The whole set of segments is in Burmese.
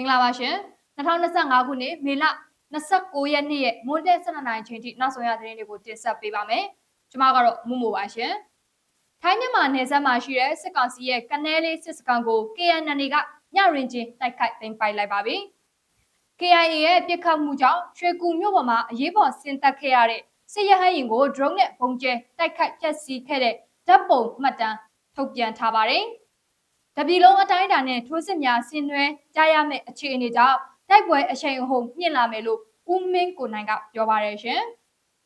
င်္ဂလာပါရှင်2025ခုနှစ်မေလ29ရက်နေ့ရဲ့မွန်းတဲ့12နာရီချိန်ထိနောက်ဆုံးရသတင်းတွေကိုတင်ဆက်ပေးပါမယ်ကျွန်မကတော့မူမိုပါရှင်ထိုင်းမြန်မာနယ်စပ်မှာရှိတဲ့စစ်ကောင်စီရဲ့ကနဲလေးစစ်စခန်းကို KNN ကညရင်ချင်းတိုက်ခိုက်သိမ်းပိုက်လိုက်ပါပြီ KIA ရဲ့ပြစ်ခတ်မှုကြောင့်ရွှေကူမြို့ပေါ်မှာအရေးပေါ်ဆင်းသက်ခဲ့ရတဲ့စစ်ရဟန်းရင်ကို drone နဲ့ပုံကျဲတိုက်ခိုက်ဖျက်ဆီးခဲ့တဲ့ဓာတ်ပုံမှတ်တမ်းထုတ်ပြန်ထားပါတယ်။ တပြည်လုံးအတိုင်းအတာနဲ့ထိုးစစ်များဆင်နွှဲကြရမယ့်အခြေအနေကြောင့်တိုက်ပွဲအရှိန်အဟုန်မြင့်လာမယ်လို့ဦးမင်းကိုနိုင်ကပြောပါရရှင်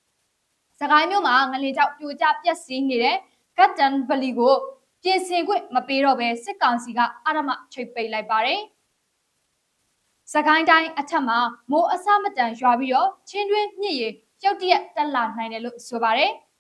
။စကိုင်းမြို့မှာငလင်ကြောက်ပြိုကျပျက်စီးနေတဲ့ကတ်တန်ဗလီကိုပြင်ဆင်ခွင့်မပေးတော့ဘဲစစ်ကောင်စီကအရမချိတ်ပိတ်လိုက်ပါတယ်။စကိုင်းတိုင်းအထက်မှာမိုးအဆမတန်ရွာပြီးတော့ချင်းတွင်းမြစ်ရေကျုပ်တရက်တက်လာနိုင်တယ်လို့ဆိုပါတယ်။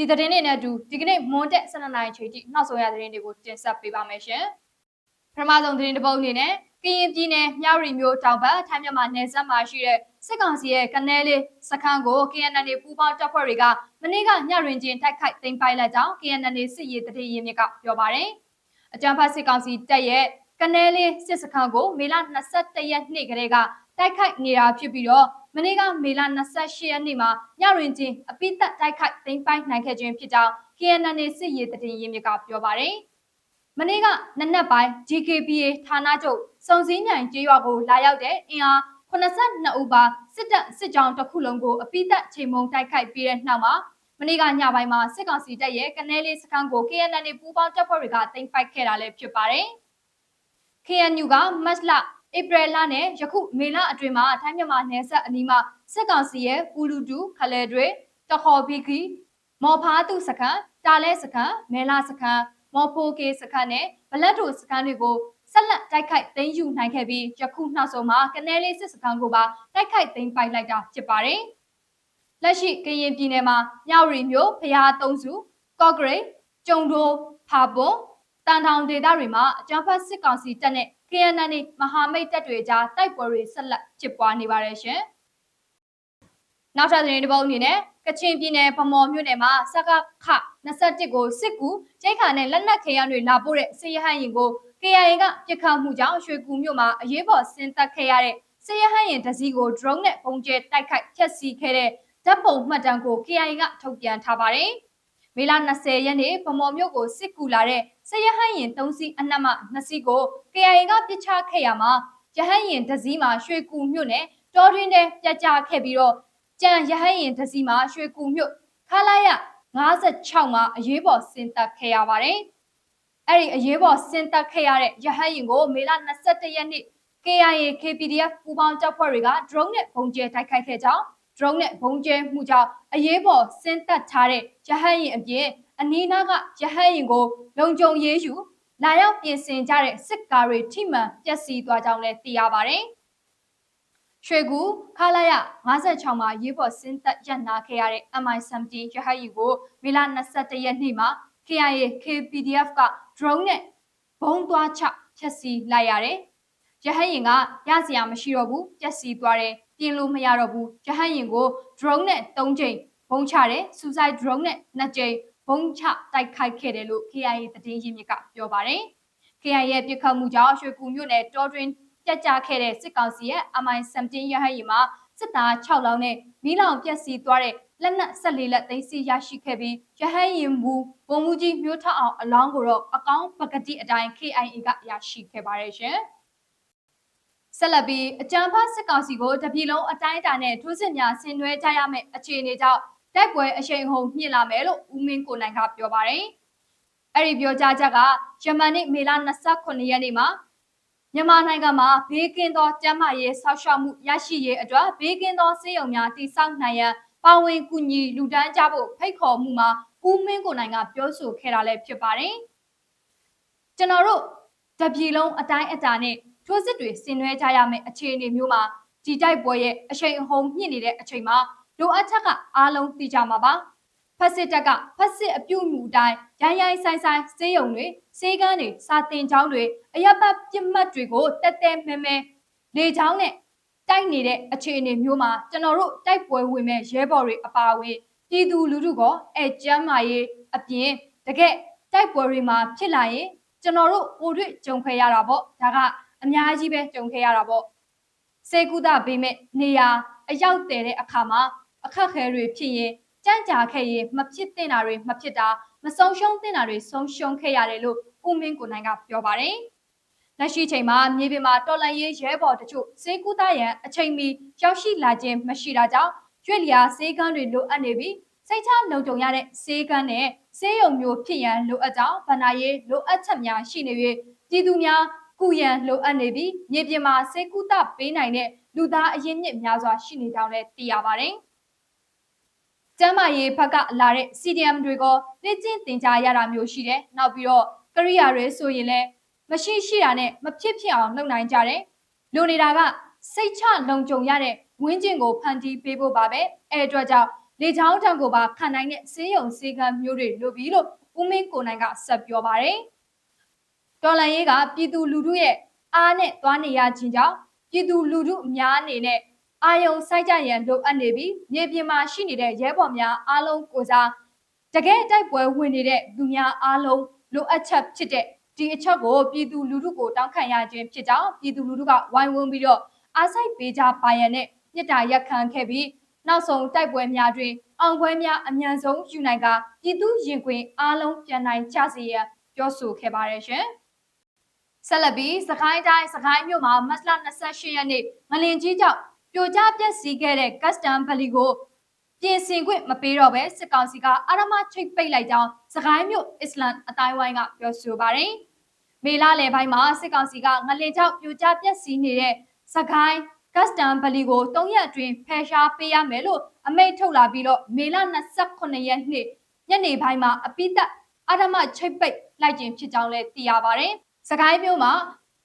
ဒီသတင်းတွေနဲ့အတူဒီကနေ့မွန်တက်12နိုင်ချိန်ထိနောက်ဆုံးရသတင်းတွေကိုတင်ဆက်ပေးပါမယ်ရှင်။ပထမဆုံးသတင်းတစ်ပုဒ်အနေနဲ့ကရင်ပြည်နယ်မြဝတီမြို့တောင်ဘက်ထိုင်းမြန်မာနယ်စပ်မှာရှိတဲ့စစ်ကောင်စီရဲ့ကနေလေးစခန်းကို KNN ပူးပေါင်းတပ်ဖွဲ့တွေကမနေ့ကညရင်ချင်းတိုက်ခိုက်သိမ်းပိုက်လိုက်ကြောင်း KNN စစ်ရေးတရေရင်းမြစ်ကပြောပါတယ်။အကြံဖတ်စစ်ကောင်စီတပ်ရဲ့ကနေလေးစစ်စခန်းကိုမေလ22ရက်နေ့ကလေးကတိုက်ခိုက်နေတာဖြစ်ပြီးတော့ မနေ့ကမေလ28ရက်နေ့မှာညရင်ချင်းအပိသက်တိုက်ခိုက်သိမ်းပိုက်နိုင်ခဲ့ခြင်းဖြစ်ကြောင်း KNN စစ်ရေးတရေရင်းမြစ်ကပြောပါတယ်။မနေ့ကနနက်ပိုင်း GKPA ဌာနချုပ်စုံစည်းနိုင်ကျေးရွာကိုလာရောက်တဲ့အင်အား82ဦးပါစစ်တပ်စစ်ကြောင်းတစ်ခုလုံးကိုအပိသက်ချိန်မုံတိုက်ခိုက်ပြီးတဲ့နောက်မှာမနေ့ကညပိုင်းမှာစစ်ကောင်စီတပ်ရဲ့ကနေလေးစခန်းကို KNN ပူးပေါင်းတပ်ဖွဲ့တွေကတင်ပိုက်ခဲ့တာလည်းဖြစ်ပါတယ်။ KNU ကမတ်လ ဧပြီလနဲ့ယခုမေလအတွင်းမှာထိုင်းမြန်မာနယ်စပ်အနီးမှာစစ်ကောင်စီရဲ့ပူလူတူခလဲတွေတခေါ်ဘီကီမော်ဖားတုစခန်းတာလဲစခန်းမဲလာစခန်းမော်ဖိုကေစခန်းနဲ့ဘလက်တိုစခန်းတွေကိုဆက်လက်တိုက်ခိုက်သိမ်းယူနိုင်ခဲ့ပြီးယခုနောက်ဆုံးမှာကနေလေးစစ်စခန်းကိုပါတိုက်ခိုက်သိမ်းပိုက်လိုက်တာဖြစ်ပါတယ်။လက်ရှိကရင်ပြည်နယ်မှာမြောက်ရီမြို့ဖျားသုံးစုကော့ဂရိတ်ကျုံတိုဖာပွန်တန်ထောင်ဒေသတွေမှာအကြမ်းဖက်စစ်ကောင်စီတပ်နဲ့ KNN မဟာမိတ်တပ်တွေကြားတိုက်ပွဲတွေဆက်လက်ဖြစ်ပွားနေပါတယ်ရှင်။နောက်ထပ်သတင်းတစ်ပုဒ်အနေနဲ့ကချင်ပြည်နယ်ဗမော်မြို့နယ်မှာစကခ21ကိုစစ်ကူကျိတ်ခါနဲ့လက်နက်ခဲယမ်းတွေလာပို့တဲ့စစ်ရဟန်းရင်ကို KIA ကပြစ်ခတ်မှုကြောင့်ရွှေကူမြို့မှာအရေးပေါ်ဆင်းသက်ခဲ့ရတဲ့စစ်ရဟန်းရင်တစည်းကို drone နဲ့ပုံကျဲတိုက်ခိုက်ဖျက်ဆီးခဲ့တဲ့ဓာတ်ပုံမှတ်တမ်းကို KIA ကထုတ်ပြန်ထားပါတယ်။ မေလ20ရက်နေ့ဗမော်မြို့ကိုစစ်ကူလာတဲ့စစ်ရဟန်းရင်3စီးအနက်မှ2စီးကို KIA ကပြစ်ချခဲ့ရမှာရဟန်းရင်တစည်းမှာရွှေကူမြို့နဲ့တောတွင်းထဲပြတ်ကျခဲ့ပြီးတော့ကြံရဟန်းရင်တစည်းမှာရွှေကူမြို့ခလာရ56မှာအရေးပေါ်ဆင်းသက်ခဲ့ရပါတယ်။အဲ့ဒီအရေးပေါ်ဆင်းသက်ခဲ့ရတဲ့ရဟတ်ရင်ကိုမေလ21ရက်နေ့ KIA KPDF ပူးပေါင်းတပ်ဖွဲ့တွေက drone နဲ့ပုံကျဲတိုက်ခိုက်ခဲ့ကြောင်း drone နဲ့ပုံကျဲမှုကြောင့်အရေးပေါ်ဆင်းသက်ထားတဲ့ရဟတ်ရင်အပြင်အနီးနားကရဟတ်ရင်ကိုလုံခြုံရေးယူလာရောက်ပြင်ဆင်ကြတဲ့စစ်ကားတွေထိမှန်ပျက်စီးသွားကြောင်းလည်းသိရပါတယ်။ရွှေကူခလာရ56မှာရေးပေါ်ဆင်းသက်ရန်နာခဲ့ရတဲ့ MI-17 ရဟတ်ရင်ကိုမေလ21ရက်နေ့မှာ KIA KPDF က drone နဲ့ဘုံသွားချဖြက်စီလိုက်ရတယ်။ရဟတ်ရင်ကရစရာမရှိတော့ဘူးပျက်စီးသွားတယ် ပြင်လို့မရတော့ဘူးရဟတ်ရင်ကို drone နဲ့၃ချိန်ဘုံချတယ်စူဆိုက် drone နဲ့နှစ်ကြိမ်ဘုံချတိုက်ခိုက်ခဲ့တယ်လို့ KIA သတင်းရင်းမြစ်ကပြောပါတယ်။ KIA ရဲ့ပြစ်ခတ်မှုကြောင့်ရွှေကူမြို့နယ်တောတွင်ပြတ်ကျခဲ့တဲ့စစ်ကောင်စီရဲ့ MI-17 ရဟတ်ရင်မှာစစ်သား6လောင်းနဲ့မီးလောင်ပျက်စီးသွားတဲ့လက်နက်14လက်သိမ်းဆီးရရှိခဲ့ပြီးရဟန်းရင်မူဘုံမူကြီးမျိုးထအောင်အလောင်းကိုတော့အကောင်းပကတိအတိုင်း KIA ကရရှိခဲ့ပါတယ်ရှင်။ ဆက်လက်ပြီးအကြံဖတ်စစ်ကောင်စီကိုတပြည်လုံးအတိုင်းအတာနဲ့ထိုးစစ်များဆင်နွှဲကြရမယ့်အခြေအနေကြောင့်တိုက်ပွဲအရှိန်ဟုန်မြင့်လာမယ်လို့ဦးမင်းကိုနိုင်ကပြောပါတယ်။အဲ့ဒီပြောကြားချက်ကယမန်နေ့မေလ29ရက်နေ့မှာမြန်မာနိုင်ငံမှာဘေးကင်းသောကျန်းမာရေးဆောက်ရှောက်မှုရရှိရေးအတွက်ဘေးကင်းသောစေယုံများတည်ဆောက်နိုင်ရန်ပါဝင်ကူညီလူဒန်းကြဖို့ဖိတ်ခေါ်မှုမှာဦးမင်းကိုနိုင်ကပြောဆိုခဲ့တာလည်းဖြစ်ပါတယ်။ကျွန်တော်တို့တပြည်လုံးအတိုင်းအတာနဲ့ ထိုးစစ်တွေဆင်နွှဲကြရမယ့်အခြေအနေမျိုးမှာဒီတိုက်ပွဲရဲ့အချိန်အဟုန်မြင့်နေတဲ့အချိန်မှာလိုအပ်ချက်ကအားလုံးသိကြမှာပါ။ဖက်စစ်တပ်ကဖက်စစ်အပြုတ်မှုအတိုင်းရိုင်းရိုင်းဆိုင်ဆိုင်စေးရုံတွေစေးကန်းတွေစာတင်ချောင်းတွေအရပတ်ပြစ်မှတ်တွေကိုတက်တဲမဲမဲလေချောင်းနဲ့တိုက်နေတဲ့အခြေအနေမျိုးမှာကျွန်တော်တို့တိုက်ပွဲဝင်မဲ့ရဲဘော်တွေအပါအဝင်ပြည်သူလူထုကအဲကျမ်းမာရေးအပြင်တကယ်တိုက်ပွဲတွေမှာဖြစ်လာရင်ကျွန်တော်တို့ပို့တွေ့ကြုံခွဲရတာပေါ့ဒါက အများကြီးပဲကြုံခဲ့ရတာပေါ့စေကုသပေးမဲ့နေရာအရောက်တည်တဲ့အခါမှာအခက်ခဲတွေဖြစ်ရင်ကြံ့ကြာခဲ့ရင်မဖြစ်သင့်တာတွေမဖြစ်တာမဆုံးရှုံးသင့်တာတွေဆုံးရှုံးခဲ့ရတယ်လို့ဦးမင်းကိုနိုင်ကပြောပါတယ်လက်ရှိချိန်မှာမြေပြင်မှာတော်လန်ရေးရဲဘော်တချို့စေကူသားရန်အချိန်မီရောက်ရှိလာခြင်းမရှိတာကြောင့်ကျွေလျာစေကန်းတွေလိုအပ်နေပြီးစိတ်ချလုံခြုံရတဲ့စေကန်းနဲ့စေယုံမျိုးဖြစ်ရန်လိုအပ်ကြောင်းဗဏ္ဍာရေးလိုအပ်ချက်များရှိနေ၍ပြည်သူများ ကုရန်လိုအပ်နေပြီးမြေပြင်မှာစေကူသပေးနိုင်တဲ့လူသားအရင်းမြစ်များစွာရှိနေကြောင်းလည်းသိရပါတယ်။ကျမ်းမာရေးဘက်ကလာတဲ့ CDM တွေကိုလက်ကျင့်တင်ကြားရတာမျိုးရှိတယ်။နောက်ပြီးတော့ကရိယာတွေဆိုရင်လည်းမရှိရှိတာနဲ့မဖြစ်ဖြစ်အောင်လုပ်နိုင်ကြတယ်။လူနေတာကစိတ်ချလုံခြုံရတဲ့ဝင်းကျင်ကိုဖန်တီးပေးဖို့ပါပဲ။အဲအတွက်ကြောင့်လေချောင်းထံကိုပါခံနိုင်တဲ့စေးရုံစေကံမျိုးတွေလိုပြီးလို့ဦးမင်းကိုနိုင်ကဆက်ပြောပါတယ်။ တော်လန်ရေးကပြည်သူလူထုရဲ့အားနဲ့သွားနေရခြင်းကြောင့်ပြည်သူလူထုအများအနေနဲ့အာယုံစိုက်ကြရန်လိုအပ်နေပြီးမြေပြင်မှာရှိနေတဲ့ရဲဘော်များအားလုံးကိုစားတကယ်တိုက်ပွဲဝင်နေတဲ့လူများအားလုံးလိုအပ်ချက်ဖြစ်တဲ့ဒီအချက်ကိုပြည်သူလူထုကိုတောင်းခံရခြင်းဖြစ်ကြောင်းပြည်သူလူထုကဝိုင်းဝန်းပြီးတော့အားစိုက်ပေးကြပါရန်နဲ့မြစ်တာရက်ခံခဲ့ပြီးနောက်ဆုံးတိုက်ပွဲများတွင်အောင်ပွဲများအမြန်ဆုံးယူနိုင်ကပြည်သူရင်ခွင်အားလုံးပြန်နိုင်ကြစေရန်ပြောဆိုခဲ့ပါတယ်ရှင်။ ဆက်လက်ပြီးစကိုင်းတိုင်းစကိုင်းမြို့မှာမတ်လ28ရက်နေ့ငလင်ကြီးကြောင့်ပြိုကျပျက်စီးခဲ့တဲ့ custom ဗလီကိုပြင်ဆင်ခွင့်မပေးတော့ဘဲစစ်ကောင်စီကအာရမချိတ်ပိတ်လိုက်ကြောင်းစကိုင်းမြို့အစ္စလမ်အတိုင်းဝိုင်းကပြောဆိုပါတယ်။မေလာလေပိုင်းမှာစစ်ကောင်စီကငလင်ကြောင့်ပြိုကျပျက်စီးနေတဲ့စကိုင်းကတ်စတမ်ဗလီကို၃ရက်အတွင်းဖယ်ရှားပေးရမယ်လို့အမိန့်ထုတ်လာပြီးတော့မေလ28ရက်နေ့ညနေပိုင်းမှာအပိသက်အာရမချိတ်ပိတ်လိုက်ခြင်းဖြစ်ကြောင်းလည်းသိရပါတယ်။ စကိုင်းမြို့မှာ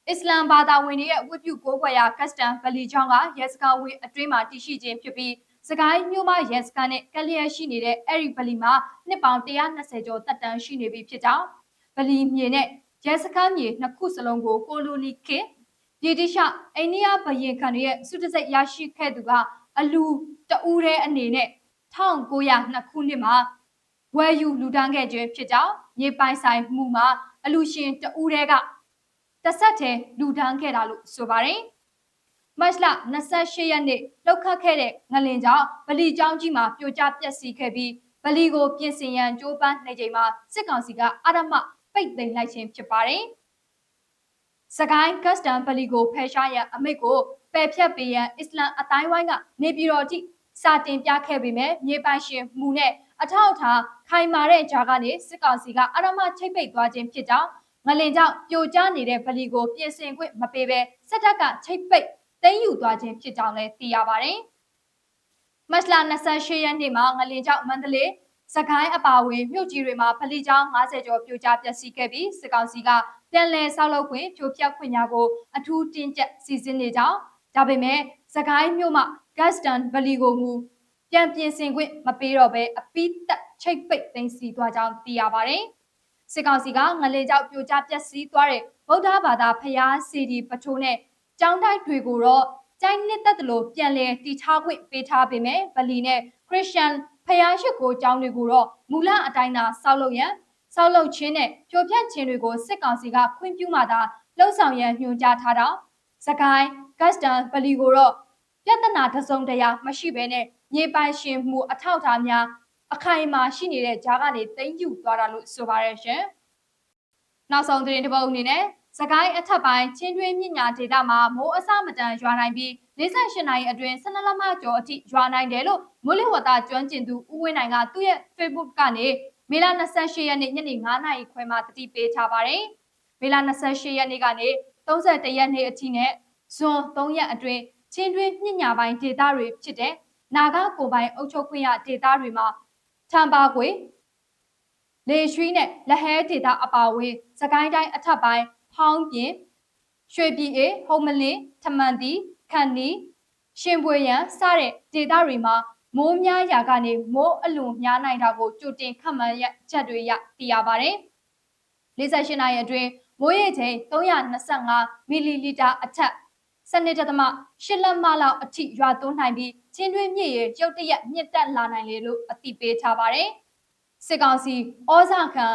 အစ္စလမ်ဘာသာဝင်တွေရဲ့ဝတ်ပြုကိုးကွယ်ရာကတ်စတန်ဗလီချောင်းကရဲစခန်းဝင်းအတွင်းမှာတည်ရှိခြင်းဖြစ်ပြီးစကိုင်းမြို့မှာရဲစခန်းနဲ့ကလျက်ရှိနေတဲ့အဲ့ဒီဗလီမှာနှစ်ပေါင်း120ကျော်တက်တန်းရှိနေပြီဖြစ်ကြောင်းဗလီမြေနဲ့ရဲစခန်းမြေနှစ်ခုစလုံးကိုကိုလိုနီခေတ်ဗြိတိရှအိန္ဒိယဘရင်ခံရဲ့စုတစိတ်ရရှိခဲ့သူကအလူတဦးတဲ့အနေနဲ့1902ခုနှစ်မှာဝယ်ယူလူတန်းခဲ့ခြင်းဖြစ်ကြောင်းမြေပိုင်ဆိုင်မှုမှာ အလူရှင်တဦးတဲ့ကတဆက်တည်းလူတန်းခဲ့တာလို့ဆိုပါတယ်မတ်လ28ရက်နေ့လောက်ခတ်ခဲ့တဲ့ငလင်ကြောင့်ဗလီကျောင်းကြီးမှာပြိုကျပျက်စီးခဲ့ပြီးဗလီကိုပြင်ဆင်ရန်ကြိုးပမ်းနေချိန်မှာစစ်ကောင်စီကအာရမပိတ်သိမ်းလိုက်ခြင်းဖြစ်ပါတယ်။စကိုင်းကတ်စတန်ဗလီကိုဖယ်ရှားရန်အမိတ်ကိုပယ်ဖြတ်ပေးရန်အစ္စလမ်အတိုင်းဝိုင်းကနေပြည်တော်တိစာတင်ပြခဲ့ပေမဲ့မြေပိုင်ရှင်မှုနဲ့အထောက်အထားခိုင်မာတဲ့ကြားကနေစစ်ကောင်စီကအရမချိတ်ပိတ်သွားခြင်းဖြစ်ကြောင်းငလင်ကြောင့်ပြိုကျနေတဲ့ဗလီကိုပြင်ဆင်ခွင့်မပေးဘဲစစ်တပ်ကချိတ်ပိတ်သိမ်းယူသွားခြင်းဖြစ်ကြောင်းလည်းသိရပါတယ်။မတ်လ28ရက်နေ့မှာငလင်ကြောင့်မန္တလေးစကိုင်းအပါအဝင်မြို့ကြီးတွေမှာဗလီကျောင်း90ကျော်ပြိုကျပျက်စီးခဲ့ပြီးစစ်ကောင်စီကပြန်လည်ဆောက်လုပ်ခွင့်ဖြိုဖျက်ခွင့်များကိုအထူးတင်းကျပ်စီစဉ်နေကြောင်းဒါပေမဲ့စကိုင်းမြို့မှာ Gaston ဗလီကိုမူ ပြန်ပြင်ဆင်ခွင့်မပေးတော့ဘဲအပိသက်ချိတ်ပိတ်သိမ်းစီသွားကြောင်းသိရပါတယ်။စစ်ကောင်စီကငလေကြောက်ပြိုကျပျက်စီးသွားတဲ့ဗုဒ္ဓဘာသာဖျားစီဒီပထိုးနဲ့ကျောင်းတိုက်တွေကိုတော့ကျိုင်းနှစ်သက်တယ်လို့ပြန်လည်တည်ထားခွင့်ပေးထားပေမဲ့ဗလီနဲ့ခရစ်ယာန်ဖျားရှိခိုးကျောင်းတွေကိုတော့မူလအတိုင်းသာဆောက်လုပ်ရန်ဆောက်လုပ်ခြင်းနဲ့ဖြိုဖျက်ခြင်းတွေကိုစစ်ကောင်စီကခွင့်ပြုမှသာလှုပ်ဆောင်ရန်ညွှန်ကြားထားတာစကိုင်းဂတ်စတန်ဗလီကိုတော့ပြဿနာတစုံတရာမရှိဘဲနဲ့ မြေပိုင်ရှင်မှုအထောက်အထားများအခိုင်အမာရှိနေတဲ့ကြားကနေသိမ်းယူသွားတာလို့ဆိုပါရရှင်နောက်ဆုံးသတင်းတစ်ပုဒ်အနေနဲ့စကိုင်းအထက်ပိုင်းချင်းတွင်းမြညာဒေသမှာမိုးအဆမတန်ရွာနိုင်ပြီး48နာရီအတွင်း12လမကျော်အထိရွာနိုင်တယ်လို့မိုးလေဝသကျွမ်းကျင်သူဦးဝင်းနိုင်ကသူ့ရဲ့ Facebook ကနေမေလ28ရက်နေ့ညနေ9:00နာရီခွဲမှာတတိပေးထားပါတယ်။မေလ28ရက်နေ့ကနေ31ရက်နေ့အထိနဲ့ဇွန်3ရက်အတွင်းချင်းတွင်းမြညာပိုင်းဒေသတွေဖြစ်တဲ့ နာဂကိုပိုင်အုပ်ချုပ်ခွင့်ရဒေသတွေမှာထံပါကွေလေရွှီနဲ့လဟဲဒေသအပါအဝင်စကိုင်းတိုင်းအထက်ပိုင်းဖောင်းပြင်ရွှေပြည်အေဟုံမလင်းထမန်တီခန်နီရှင်ပွေရန်စတဲ့ဒေသတွေမှာမိုးများရာကနေမိုးအလွန်များနိုင်တာကိုကြိုတင်ခန့်မှန်းရချက်တွေရသိရပါတယ်။48နာရီအတွင်းမိုးရေချိန်325မီလီလီတာအထက်စနစ်တသမ8လက်မလောက်အထိရွာသွန်းနိုင်ပြီး ချင်းတွင်းမြစ်ရေကျုပ်တရက်မြင့်တက်လာနိုင်လေလို့အသိပေးထားပါတယ်။စစ်ကောင်စီဩဇာခံ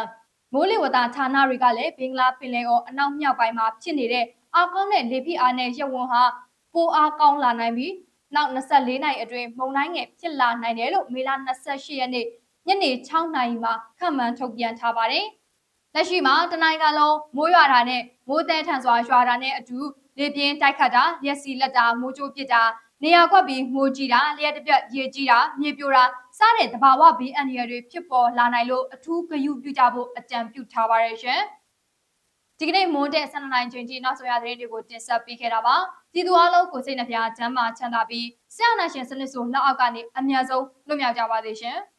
မိုးလေဝသဌာနတွေကလည်းဘင်္ဂလားပင်လယ်အော်အနောက်မြောက်ပိုင်းမှာဖြစ်နေတဲ့အားကောင်းတဲ့လေဖိအားနဲ့ရဝန်းဟာပိုအားကောင်းလာနိုင်ပြီးနောက်24နိုင်အတွင်းမုန်တိုင်းငယ်ဖြစ်လာနိုင်တယ်လို့မေလ28ရက်နေ့ညနေ6နာရီမှာခန့်မှန်းထုတ်ပြန်ထားပါတယ်။လက်ရှိမှာတနိုင်းကလုံးမိုးရွာတာနဲ့မိုးတဲထန်စွာရွာတာနဲ့အတူလေပြင်းတိုက်ခတ်တာရက်စီလက်တာမိုးကြိုးပစ်တာ နေရာကွက်ပြီးငိုကြည့်တာလျှက်တစ်ပြက်ရေကြီးတာမြေပြိုတာစတဲ့တဘာဝဘေးအန္တရာယ်တွေဖြစ်ပေါ်လာနိုင်လို့အထူးဂရုပြုကြဖို့အကြံပြုထားပါရရှင်။ဒီကနေ့မွန်းတဲ့12နိုင်ချိန်ထိနောက်ဆုံးရသတင်းတွေကိုတင်ဆက်ပေးခဲ့တာပါ။ပြည်သူအလုံးကိုစိတ်နှပြချမ်းသာချမ်းသာပြီးဆရာနာရှင်စနစ်ဆိုလက်အောက်ကနေအများဆုံးလွတ်မြောက်ကြပါစေရှင်။